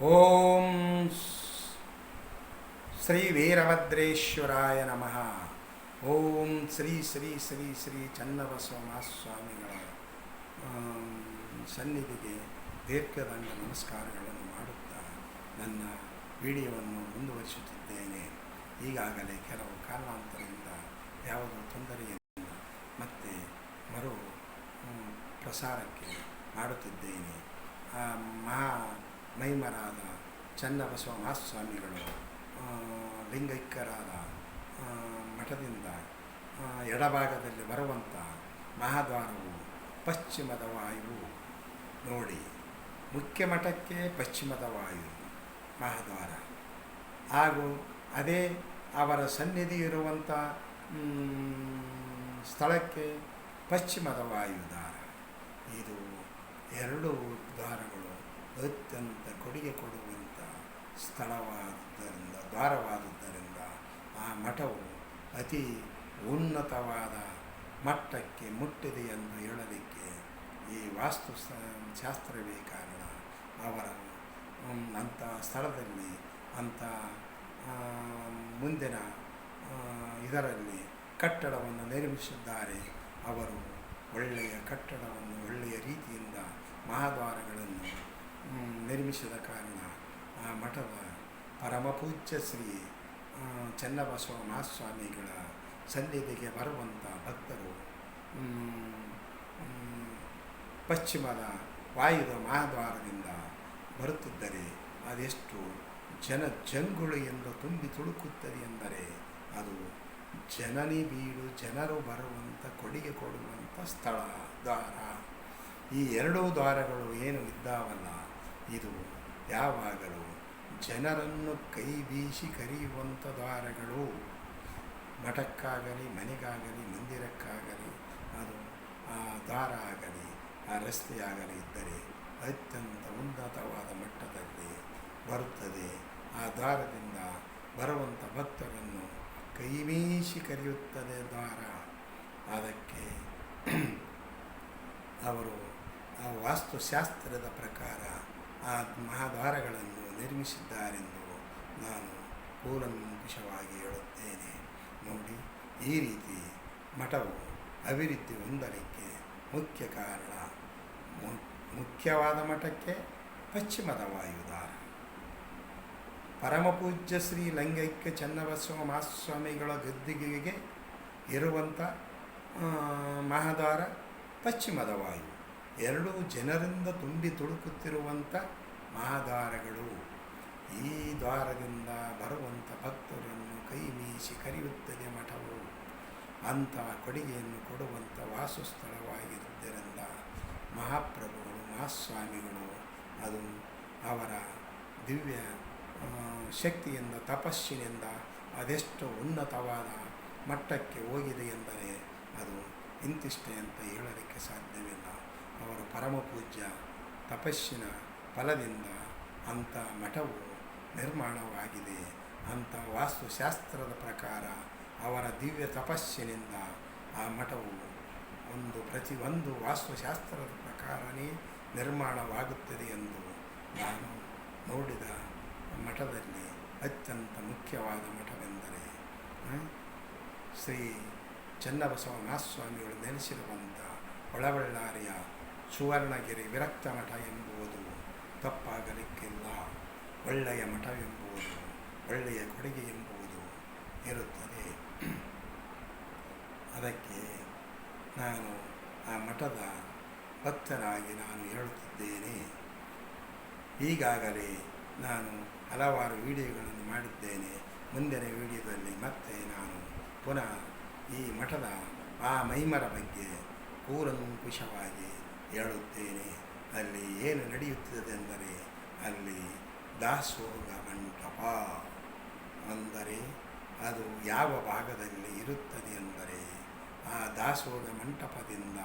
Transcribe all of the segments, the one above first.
ಓಂ ಶ್ರೀ ವೀರಭದ್ರೇಶ್ವರಾಯ ನಮಃ ಓಂ ಶ್ರೀ ಶ್ರೀ ಶ್ರೀ ಶ್ರೀ ಚನ್ನಬಸವ ಮಹಾಸ್ವಾಮಿಗಳ ಆಮ್, ಸನ್ನಿಧಿಗೆ ದೀರ್ಘದಂಡ ನಮಸ್ಕಾರಗಳನ್ನು ಮಾಡುತ್ತಾ ನನ್ನ ವಿಡಿಯೋವನ್ನು ಮುಂದುವರಿಸುತ್ತಿದ್ದೇನೆ. ಈಗಾಗಲೇ ಕೆಲವು ಕಾರಣಾಂತರದಿಂದ ಯಾವುದೋ ತೊಂದರೆಯಿಂದ ಮತ್ತೆ ಮರು ಪ್ರಸಾರಕ್ಕೆ ಮಾಡುತ್ತಿದ್ದೇನೆ. ಮಹಾ ಮೈಮರಾದ ಚನ್ನಬಸವ ಮಹಾಸ್ವಾಮಿಗಳು ಲಿಂಗೈಕ್ಯರಾದ ಮಠದಿಂದ ಎಡಭಾಗದಲ್ಲಿ ಬರುವಂಥ ಮಹಾದ್ವಾರವು ಪಶ್ಚಿಮದ ವಾಯುವು ನೋಡಿ. ಮುಖ್ಯ ಮಠಕ್ಕೆ ಪಶ್ಚಿಮದ ವಾಯು ಮಹಾದ್ವಾರ. ಹಾಗೂ ಅದೇ ಅವರ ಸನ್ನಿಧಿ ಇರುವಂಥ ಸ್ಥಳಕ್ಕೆ ಪಶ್ಚಿಮದ ವಾಯುದಾರ ಇದು ಎರಡು ದ್ವಾರಗಳು ಅತ್ಯಂತ ಕೊಡುಗೆ ಕೊಡುವಂಥ ಸ್ಥಳವಾದುದರಿಂದ ದ್ವಾರವಾದುದರಿಂದ ಆ ಮಠವು ಅತಿ ಉನ್ನತವಾದ ಮಟ್ಟಕ್ಕೆ ಮುಟ್ಟಿದೆ ಎಂದು ಹೇಳಲಿಕ್ಕೆ ಈ ವಾಸ್ತು ಶಾಸ್ತ್ರವೇ ಕಾರಣ. ಅವರ ಅಂಥ ಸ್ಥಳದಲ್ಲಿ ಅಂಥ ಮುಂದಿನ ಇದರಲ್ಲಿ ಕಟ್ಟಡವನ್ನು ನಿರ್ಮಿಸಿದ್ದಾರೆ. ಅವರು ಒಳ್ಳೆಯ ಕಟ್ಟಡವನ್ನು ಒಳ್ಳೆಯ ರೀತಿಯಿಂದ ಮಹಾದ್ವಾರಗಳನ್ನು ಹ್ಮ್, ನಿರ್ಮಿಸಿದ ಕಾರಣ ಆ, ಮಠದ ಪರಮಪೂಜ್ಯ ಶ್ರೀ ಚನ್ನಬಸವ ಮಹಾಸ್ವಾಮಿಗಳ ಸನ್ನಿಧಿಗೆ ಬರುವಂಥ ಭಕ್ತರು ಪಶ್ಚಿಮದ ವಾಯುದ ಮಹಾದ್ವಾರದಿಂದ ಬರುತ್ತಿದ್ದರೆ ಅದೆಷ್ಟು ಜನ ಜಂಗುಳು ಎಂದು ತುಂಬಿ ತುಳುಕುತ್ತದೆ ಎಂದರೆ ಅದು ಜನನಿ ಬೀಡು ಜನರು ಬರುವಂಥ ಕೊಡುಗೆ ಕೊಡುವಂಥ ಸ್ಥಳ, ದ್ವಾರ. ಈ ಎರಡೂ ದ್ವಾರಗಳು ಏನು ಇದ್ದಾವಲ್ಲ ಇದು ಯಾವಾಗಲೂ ಜನರನ್ನು ಕೈ ಬೀಸಿ ಕರೆಯುವಂಥ ದ್ವಾರಗಳು. ಮಠಕ್ಕಾಗಲಿ, ಮನೆಗಾಗಲಿ, ಮಂದಿರಕ್ಕಾಗಲಿ, ಅದು ಆ ದ್ವಾರ ಆಗಲಿ, ಆ ರಸ್ತೆಯಾಗಲಿ ಇದ್ದರೆ ಅತ್ಯಂತ ಉನ್ನತವಾದ ಮಟ್ಟದಲ್ಲಿ ಬರುತ್ತದೆ. ಆ ದ್ವಾರದಿಂದ ಬರುವಂಥ ಭಕ್ತರನ್ನು ಕೈಮೀಸಿ ಕರೆಯುತ್ತದೆ ದ್ವಾರ. ಅದಕ್ಕೆ ಅವರು ಆ ವಾಸ್ತುಶಾಸ್ತ್ರದ ಪ್ರಕಾರ ಆ ಮಹಾದ್ವಾರಗಳನ್ನು ನಿರ್ಮಿಸಿದ್ದಾರೆಂದು ನಾನು ಕೂಲಂಕುಷವಾಗಿ ಹೇಳುತ್ತೇನೆ. ನೋಡಿ, ಈ ರೀತಿ ಮಠವು ಅಭಿವೃದ್ಧಿ ಹೊಂದಲಿಕ್ಕೆ ಮುಖ್ಯ ಕಾರಣ ಮುಖ್ಯವಾದ ಮಠಕ್ಕೆ ಪಶ್ಚಿಮದ ವಾಯುದಾರ. ಪರಮಪೂಜ್ಯ ಶ್ರೀ ಲಂಗೈಕ್ಯ ಚನ್ನಬಸವ ಮಹಾಸ್ವಾಮಿಗಳ ಗದ್ದಿಗೆಗೆ ಇರುವಂಥ ಮಹಾದ್ವಾರ ಪಶ್ಚಿಮದ ವಾಯು. ಎರಡೂ ಜನರಿಂದ ತುಂಬಿ ತುಳುಕುತ್ತಿರುವಂಥ ಮಹಾದ್ವಾರಗಳು. ಈ ದ್ವಾರದಿಂದ ಬರುವಂಥ ಭಕ್ತರನ್ನು ಕೈ ಮೀಸಿ ಕರೆಯುತ್ತದೆ ಮಠವು. ಅಂಥ ಕೊಡುಗೆಯನ್ನು ಕೊಡುವಂಥ ವಾಸಸ್ಥಳವಾಗಿರುವುದರಿಂದ ಮಹಾಪ್ರಭುಗಳು, ಮಹಾಸ್ವಾಮಿಗಳು ಅದು ಅವರ ದಿವ್ಯ ಶಕ್ತಿಯಿಂದ, ತಪಸ್ಸಿನಿಂದ ಅದೆಷ್ಟು ಉನ್ನತವಾದ ಮಟ್ಟಕ್ಕೆ ಹೋಗಿದೆ ಎಂದರೆ ಅದು ಇಂತಿಷ್ಟೇ ಅಂತ ಹೇಳಲಿಕ್ಕೆ ಸಾಧ್ಯವಿಲ್ಲ. ಅವರ ಪರಮ ಪೂಜ್ಯ ತಪಸ್ಸಿನ ಫಲದಿಂದ ಅಂಥ ಮಠವು ನಿರ್ಮಾಣವಾಗಿದೆ. ಅಂಥ ವಾಸ್ತುಶಾಸ್ತ್ರದ ಪ್ರಕಾರ ಅವರ ದಿವ್ಯ ತಪಸ್ಸಿನಿಂದ ಆ ಮಠವು ಒಂದು ಪ್ರತಿಯೊಂದು ವಾಸ್ತುಶಾಸ್ತ್ರದ ಪ್ರಕಾರನೇ ನಿರ್ಮಾಣವಾಗುತ್ತದೆ ಎಂದು ನಾನು ನೋಡಿದ ಮಠದಲ್ಲಿ ಅತ್ಯಂತ ಮುಖ್ಯವಾದ ಮಠವೆಂದರೆ ಶ್ರೀ ಚನ್ನಬಸವ ಮಹಾಸ್ವಾಮಿಗಳು ನೆಲೆಸಿರುವಂಥ ಒಳಬಳ್ಳಾರಿಯ ಸುವರ್ಣಗಿರಿ ವಿರಕ್ತ ಮಠ ಎಂಬುವುದು ತಪ್ಪಾಗಲಿಕ್ಕಿಲ್ಲ. ಒಳ್ಳೆಯ ಮಠವೆಂಬುದು ಒಳ್ಳೆಯ ಕೊಡುಗೆ ಎಂಬುದು ಇರುತ್ತದೆ. ಅದಕ್ಕೆ ನಾನು ಆ ಮಠದ ಭಕ್ತರಾಗಿ ನಾನು ಹೇಳುತ್ತಿದ್ದೇನೆ. ಈಗಾಗಲೇ ನಾನು ಹಲವಾರು ವಿಡಿಯೋಗಳನ್ನು ಮಾಡಿದ್ದೇನೆ. ಮುಂದಿನ ವಿಡಿಯೋದಲ್ಲಿ ಮತ್ತೆ ನಾನು ಪುನಃ ಈ ಮಠದ ಆ ಮೈಮರ ಬಗ್ಗೆ ಕೂಲಂಕುಷವಾಗಿ ಹೇಳುತ್ತೇನೆ. ಅಲ್ಲಿ ಏನು ನಡೆಯುತ್ತದೆ ಎಂದರೆ ಅಲ್ಲಿ ದಾಸೋಹ ಮಂಟಪ ಅಂದರೆ ಅದು ಯಾವ ಭಾಗದಲ್ಲಿ ಇರುತ್ತದೆ ಎಂದರೆ ಆ ದಾಸೋಹ ಮಂಟಪದಿಂದ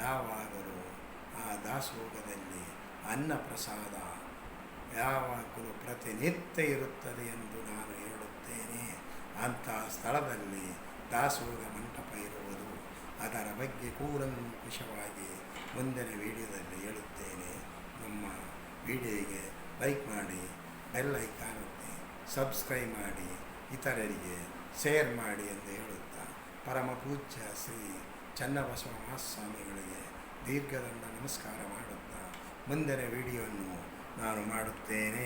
ಯಾವಾಗಲೂ ಆ ದಾಸೋಹದಲ್ಲಿ ಅನ್ನಪ್ರಸಾದ ಯಾವಾಗಲೂ ಪ್ರತಿನಿತ್ಯ ಇರುತ್ತದೆ ಎಂದು ನಾನು ಹೇಳುತ್ತೇನೆ. ಅಂತಹ ಸ್ಥಳದಲ್ಲಿ ದಾಸೋಹ ಮಂಟಪ ಇರುವುದು ಅದರ ಬಗ್ಗೆ ಕೂಲಂಕುಷವಾಗಿ ಮುಂದಿನ ವಿಡಿಯೋದಲ್ಲಿ ಹೇಳುತ್ತೇನೆ, ನಮ್ಮ ವಿಡಿಯೋಗೆ ಲೈಕ್ ಮಾಡಿ ಬೆಲ್ ಐಕಾನ್ ಒತ್ತಿ ಸಬ್ಸ್ಕ್ರೈಬ್ ಮಾಡಿ, ಇತರರಿಗೆ ಶೇರ್ ಮಾಡಿ ಎಂದು ಹೇಳುತ್ತಾ ಪರಮ ಪೂಜ್ಯ ಶ್ರೀ ಚನ್ನಬಸವ ಮಹಾಸ್ವಾಮಿಗಳಿಗೆ ದೀರ್ಘದಂಡ ನಮಸ್ಕಾರ ಮಾಡುತ್ತಾ ಮುಂದಿನ ವಿಡಿಯೋವನ್ನು ನಾನು ಮಾಡುತ್ತೇನೆ.